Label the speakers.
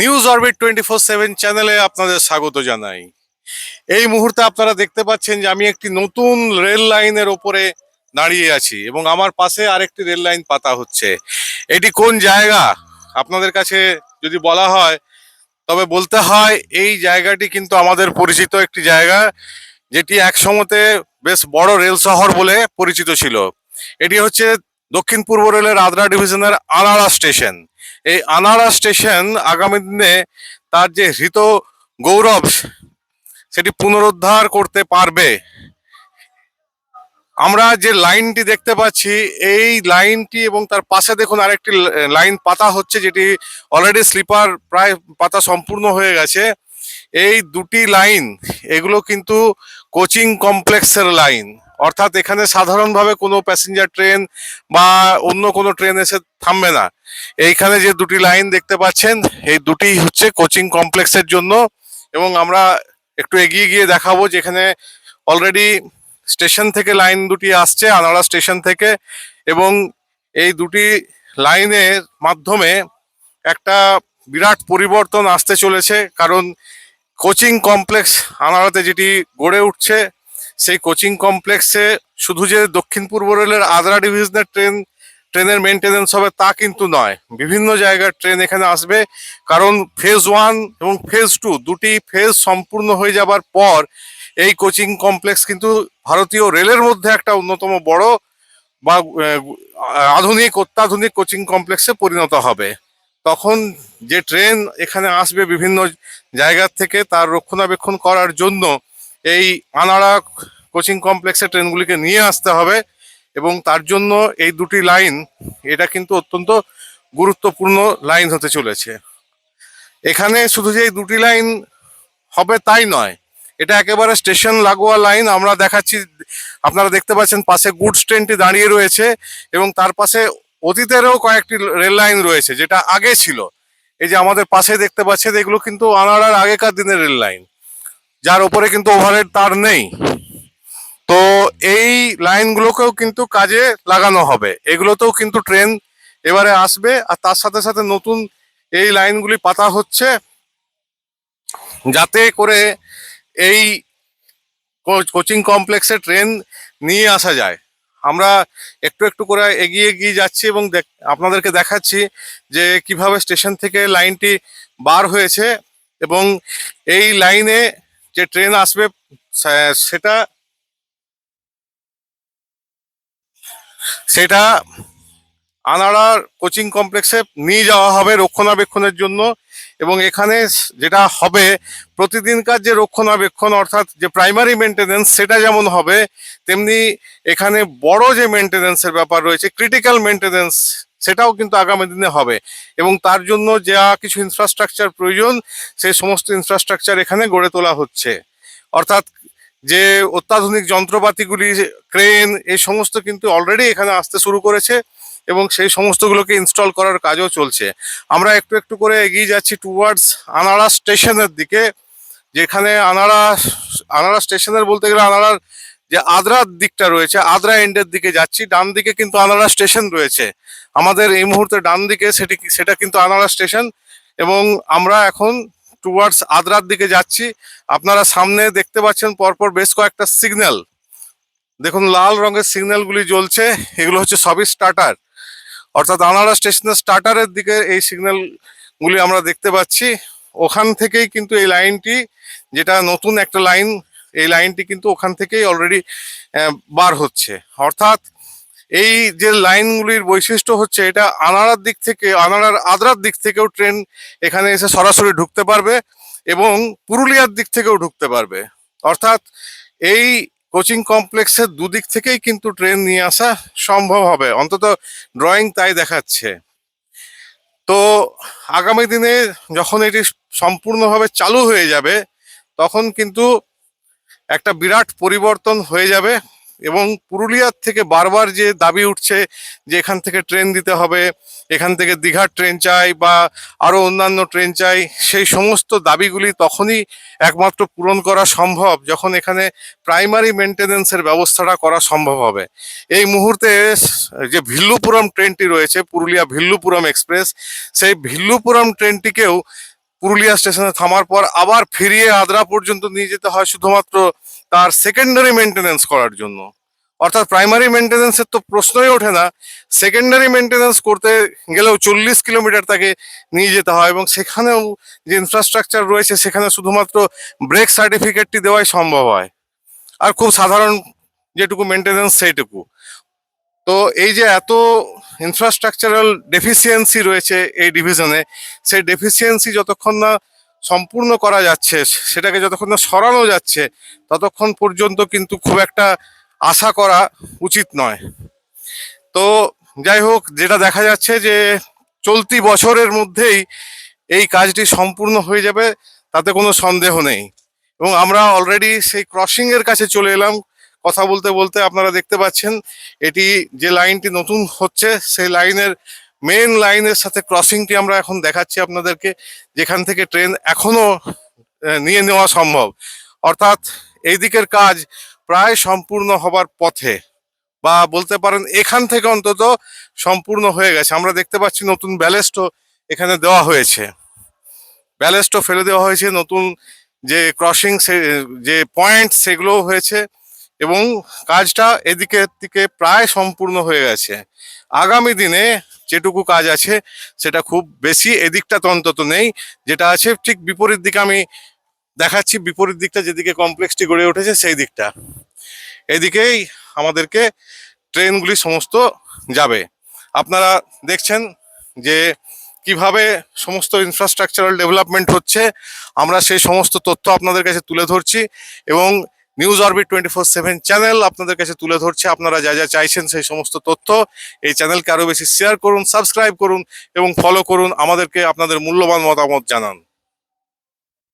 Speaker 1: News orbit twenty four seven চ্যানেলে আপনাদের স্বাগত জানাই। এই মুহূর্তে আপনারা দেখতে পাচ্ছেন যে আমি একটি নতুন রেল লাইনের ওপরে দাঁড়িয়ে আছি এবং আমার পাশে আরেকটি রেল লাইন পাতা হচ্ছে। এটি কোন জায়গা? আপনাদের কাছে যদি বলা হয়, তবে বলতে হয় এই জায়গাটি কিন্তু আমাদের পরিচিত একটি জায়গা, যেটি এক সময়তে বেশ বড় রেল শহর বলে পরিচিত ছিল। এটি হচ্ছে দক্ষিণ পূর্ব রেলের আদ্রা ডিভিশনের আনাড়া স্টেশন। এই আনাড়া স্টেশন আগামী দিনে তার যে হৃত গৌরব, সেটি পুনরুদ্ধার করতে পারবে। আমরা যে লাইনটি দেখতে পাচ্ছি, এই লাইনটি এবং তার পাশে দেখুন আরেকটি লাইন পাতা হচ্ছে, যেটি অলরেডি স্লিপার প্রায় পাতা সম্পূর্ণ হয়ে গেছে। এই দুটি লাইন, এগুলো কিন্তু কোচিং কমপ্লেক্সের লাইন। অর্থাৎ এখানে সাধারণভাবে কোনো প্যাসেঞ্জার ট্রেন বা অন্য কোনো ট্রেন এসে থামবে না। এইখানে যে দুটি লাইন দেখতে পাচ্ছেন, এই দুটি হচ্ছে কোচিং কমপ্লেক্সের জন্য এবং আমরা একটু এগিয়ে গিয়ে দেখাবো যেখানে অলরেডি স্টেশন থেকে লাইন দুটি আসছে, আনাড়া স্টেশন থেকে এবং এই দুটি লাইনের মাধ্যমে একটা বিরাট পরিবর্তন আসতে চলেছে। কারণ কোচিং কমপ্লেক্স আনাড়াতে যেটি গড়ে উঠছে সেই কোচিং কমপ্লেক্সে শুধু যে দক্ষিণ পূর্ব রেলের আদ্রা ডিভিশনের ট্রেন, ট্রেনের মেনটেনেন্স হবে তা কিন্তু নয়। বিভিন্ন জায়গার ট্রেন এখানে আসবে। কারণ ফেজ ওয়ান এবং ফেজ টু দুটি ফেজ সম্পূর্ণ হয়ে যাবার পর এই কোচিং কমপ্লেক্স কিন্তু ভারতীয় রেলের মধ্যে একটা অন্যতম বড় বা আধুনিক, অত্যাধুনিক কোচিং কমপ্লেক্সে পরিণত হবে। তখন যে ট্রেন এখানে আসবে বিভিন্ন জায়গার থেকে তার রক্ষণাবেক্ষণ করার জন্য এই আনাড়া কোচিং কমপ্লেক্সে ট্রেনগুলিকে নিয়ে আসতে হবে এবং তার জন্য এই দুটি লাইন, এটা কিন্তু অত্যন্ত গুরুত্বপূর্ণ লাইন হতে চলেছে। এখানে শুধু যে এই দুটি লাইন হবে তাই নয়, এটা একেবারে স্টেশন লাগোয়া লাইন, আমরা দেখাচ্ছি, আপনারা দেখতে পাচ্ছেন পাশে গুডস ট্রেনটি দাঁড়িয়ে রয়েছে এবং তার পাশে অতীতেরও কয়েকটি রেল লাইন রয়েছে, যেটা আগে ছিল। এই যে আমাদের পাশে দেখতে পাচ্ছেন, এগুলো কিন্তু আনাড়ার আগেকার দিনের রেল লাইন। যার উপরে কিন্তু ওভারহেড তার নেই। তো এই লাইনগুলোকেও কিন্তু কাজে লাগানো হবে। এগুলোতেও কিন্তু ট্রেন এবারে আসবে আর তার সাথে সাথে নতুন এই লাইনগুলি পাতা হচ্ছে যাতে করে এই কোচিং কমপ্লেক্সে ট্রেন নিয়ে আসা যায়। আমরা একটু একটু করে এগিয়ে এগিয়ে যাচ্ছি এবং আপনাদেরকে দেখাচ্ছি যে কীভাবে স্টেশন থেকে লাইনটি বার হয়েছে এবং এই লাইনে যে ট্রেন আসবে সেটা সেটা আনাড়ার কোচিং কমপ্লেক্সে নিয়ে যাওয়া হবে রক্ষণাবেক্ষণের জন্য এবং এখানে যেটা হবে, প্রতিদিনকার যে রক্ষণাবেক্ষণ অর্থাৎ যে প্রাইমারি মেনটেনেন্স সেটা যেমন হবে, তেমনি এখানে বড় যে মেনটেনেন্সের ব্যাপার রয়েছে ক্রিটিক্যাল মেনটেনেন্স সেটাও কিন্তু আগামী দিনে হবে। এবং তার জন্য যা কিছু ইনফ্রাস্ট্রাকচার প্রয়োজন, সেই সমস্ত ইনফ্রাস্ট্রাকচার এখানে গড়ে তোলা হচ্ছে। অর্থাৎ যে অত্যাধুনিক যন্ত্রপাতিগুলি ক্রেন এই সমস্ত কিন্তু অলরেডি এখানে আসতে শুরু করেছে এবং সেই সমস্তগুলোকে ইনস্টল করার কাজও চলছে। আমরা একটু একটু করে এগিয়ে যাচ্ছি টুয়ার্ডস আনাড়া স্টেশনের দিকে, যেখানে আনাড়া আনাড়া স্টেশনের বলতে গেলে আনাড়ার যে আদ্রার দিকটা রয়েছে, আদ্রা এন্ডের দিকে যাচ্ছি, ডান দিকে কিন্তু আনাড়া স্টেশন রয়েছে। আমাদের এই মুহূর্তে ডান দিকে সেটি সেটা কিন্তু আনাড়া স্টেশন এবং আমরা এখন টুয়ার্ডস আদ্রার দিকে যাচ্ছি। আপনারা সামনে দেখতে পাচ্ছেন পরপর বেশ কয়েকটা সিগন্যাল দেখুন, লাল রঙের সিগন্যালগুলি জ্বলছে, এগুলো হচ্ছে সবই স্টার্টার অর্থাৎ আনাড়া স্টেশনের স্টার্টারের দিকে এই সিগন্যালগুলি আমরা দেখতে পাচ্ছি। ওখান থেকেই কিন্তু এই লাইনটি, যেটা নতুন একটা লাইন এই লাইনটি কিন্তু ওখান থেকেই অলরেডি বার হচ্ছে। অর্থাৎ এই যে লাইনগুলির বৈশিষ্ট্য হচ্ছে, এটা আনাড়ার দিক থেকে, আনাড়ার আদ্রার দিক থেকেও ট্রেন এখানে এসে সরাসরি ঢুকতে পারবে এবং পুরুলিয়ার দিক থেকেও ঢুকতে পারবে। অর্থাৎ এই কোচিং কমপ্লেক্সের দুদিক থেকেই কিন্তু ট্রেন নিয়ে আসা সম্ভব হবে। অন্তত ড্রয়িং তাই দেখাচ্ছে। তো আগামী দিনে যখন এটি সম্পূর্ণভাবে চালু হয়ে যাবে, তখন কিন্তু একটা বিরাট পরিবর্তন হয়ে যাবে এবং পুরুলিয়ার থেকে বারবার যে দাবি উঠছে যে এখান থেকে ট্রেন দিতে হবে, এখান থেকে দীঘার ট্রেন চাই বা আরও অন্যান্য ট্রেন চাই, সেই সমস্ত দাবিগুলি তখনই একমাত্র পূরণ করা সম্ভব যখন এখানে প্রাইমারি মেনটেনেন্সের ব্যবস্থাটা করা সম্ভব হবে। এই মুহূর্তে যে ভিল্লুপুরম ট্রেনটি রয়েছে, পুরুলিয়া ভিল্লুপুরম এক্সপ্রেস, সেই ভিল্লুপুরম ট্রেনটিকেও পুরুলিয়া স্টেশনে থামার পর আবার ফিরিয়ে আদ্রা পর্যন্ত নিয়ে যেতে হয় শুধুমাত্র তার সেকেন্ডারি মেনটেনেন্স করার জন্য। অর্থাৎ প্রাইমারি মেনটেনেন্সের তো প্রশ্নই ওঠে না। সেকেন্ডারি মেনটেনেন্স করতে গেলেও চল্লিশ কিলোমিটার তাকে নিয়ে যেতে হয় এবং সেখানেও যে ইনফ্রাস্ট্রাকচার রয়েছে, সেখানে শুধুমাত্র ব্রেক সার্টিফিকেটটি দেওয়াই সম্ভব হয়। আর খুব সাধারণ যেটুকু মেনটেনেন্স সেইটুকু। তো এই যে এত ইনফ্রাস্ট্রাকচারাল ডেফিসিয়েন্সি রয়েছে এই ডিভিশনে সেই ডেফিসিয়েন্সি যতক্ষণ না সম্পূর্ণ করা যাচ্ছে, সেটাকে যতক্ষণ না সরানো যাচ্ছে, ততক্ষণ পর্যন্ত কিন্তু খুব একটা আশা করা উচিত নয়। তো যাই হোক, যেটা দেখা যাচ্ছে যে চলতি বছরের মধ্যেই এই কাজটি সম্পূর্ণ হয়ে যাবে, তাতে কোনো সন্দেহ নেই। এবং আমরা অলরেডি সেই ক্রসিং এর কাছে চলে এলাম কথা বলতে বলতে আপনারা দেখতে পাচ্ছেন এটি যে লাইনটি নতুন হচ্ছে সেই লাইনের মেন লাইনের সাথে ক্রসিংটি আমরা এখন দেখাচ্ছি আপনাদেরকে যেখান থেকে ট্রেন এখনও আহ, নিয়ে নেওয়া সম্ভব। অর্থাৎ এই দিকের কাজ প্রায় সম্পূর্ণ হবার পথে বা বলতে পারেন এখান থেকে অন্তত সম্পূর্ণ হয়ে গেছে। আমরা দেখতে পাচ্ছি নতুন ব্যালেস্টও এখানে দেওয়া হয়েছে। ব্যালেস্টও ফেলে দেওয়া হয়েছে নতুন যে ক্রসিং সে যে পয়েন্ট সেগুলোও হয়েছে। এবং কাজটা এদিকের দিকে প্রায় সম্পূর্ণ হয়ে গেছে। আগামী দিনে যেটুকু কাজ আছে, সেটা খুব বেশি এদিকটা তো অন্তত নেই। যেটা আছে, ঠিক বিপরীত দিকে আমি দেখাচ্ছি, বিপরীত দিকটা যেদিকে কমপ্লেক্সটি গড়ে উঠেছে, সেই দিকটা। এদিকেই আমাদেরকে ট্রেনগুলি সমস্ত যাবে। আপনারা দেখছেন যে কীভাবে সমস্ত ইনফ্রাস্ট্রাকচারাল ডেভেলপমেন্ট হচ্ছে। আমরা সেই সমস্ত তথ্য আপনাদের কাছে তুলে ধরছি এবং news orbit twenty four seven channel আপনাদের কাছে তুলে ধরছে। আপনারা যা যা চাইছেন সেই সমস্ত তথ্য এই চ্যানেলকে আরও বেশি শেয়ার করুন সাবস্ক্রাইব করুন এবং ফলো করুন। আমাদেরকে আপনাদের মূল্যবান মতামত জানান।